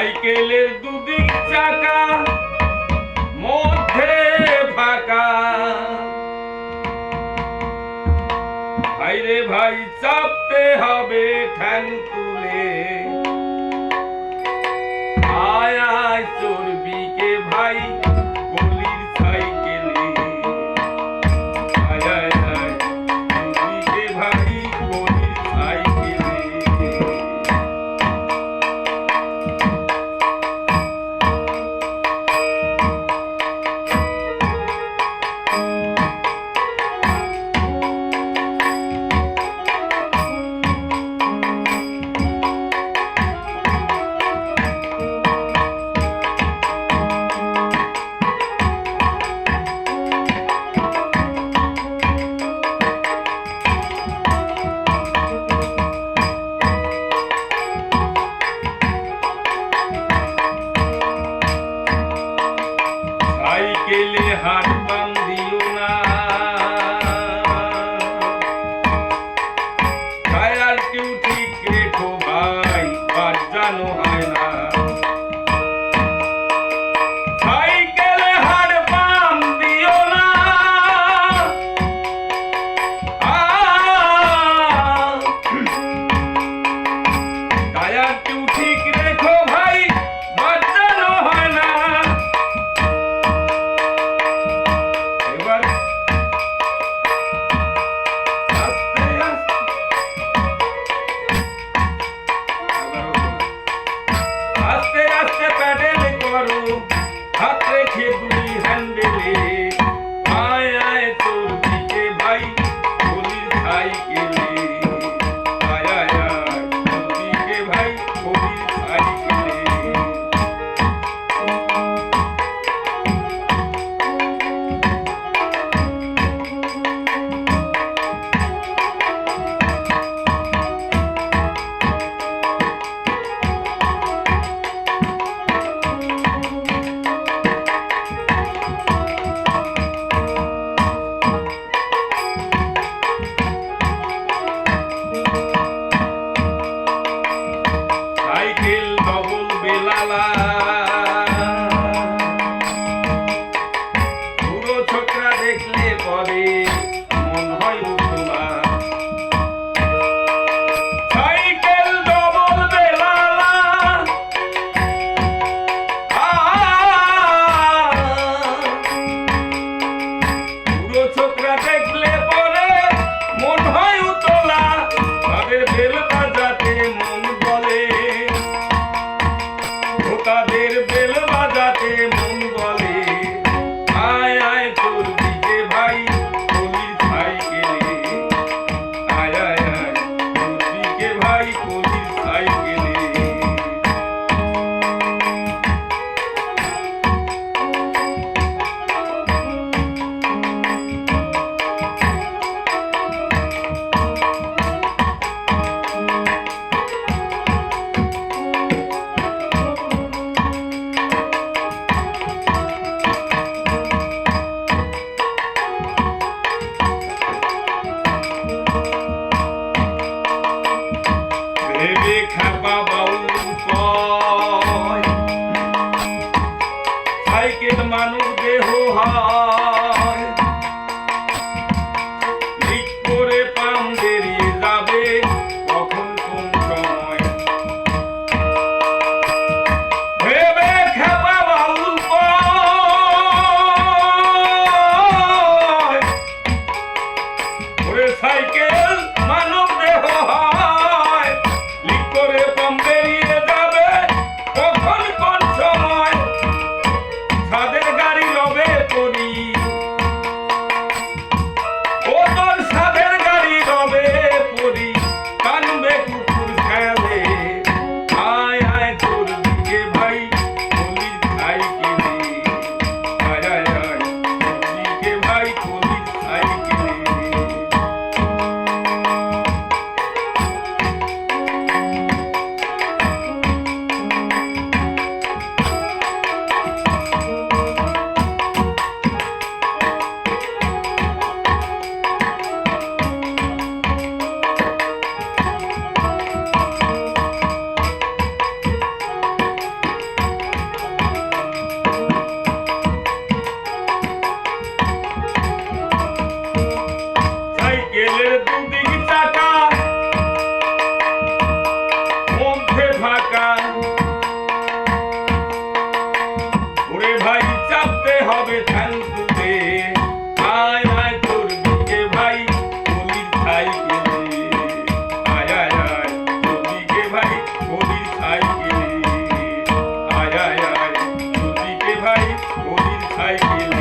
সাইকেলের দুদিক চাকা মধ্যে ফাঁকা। ভাই রে ভাই চাপতে হবে ঠ্যাং তুলে। আয় আয় ডেকে উঠে ತಾಯಿಗೆ তাদের babaú, ভাই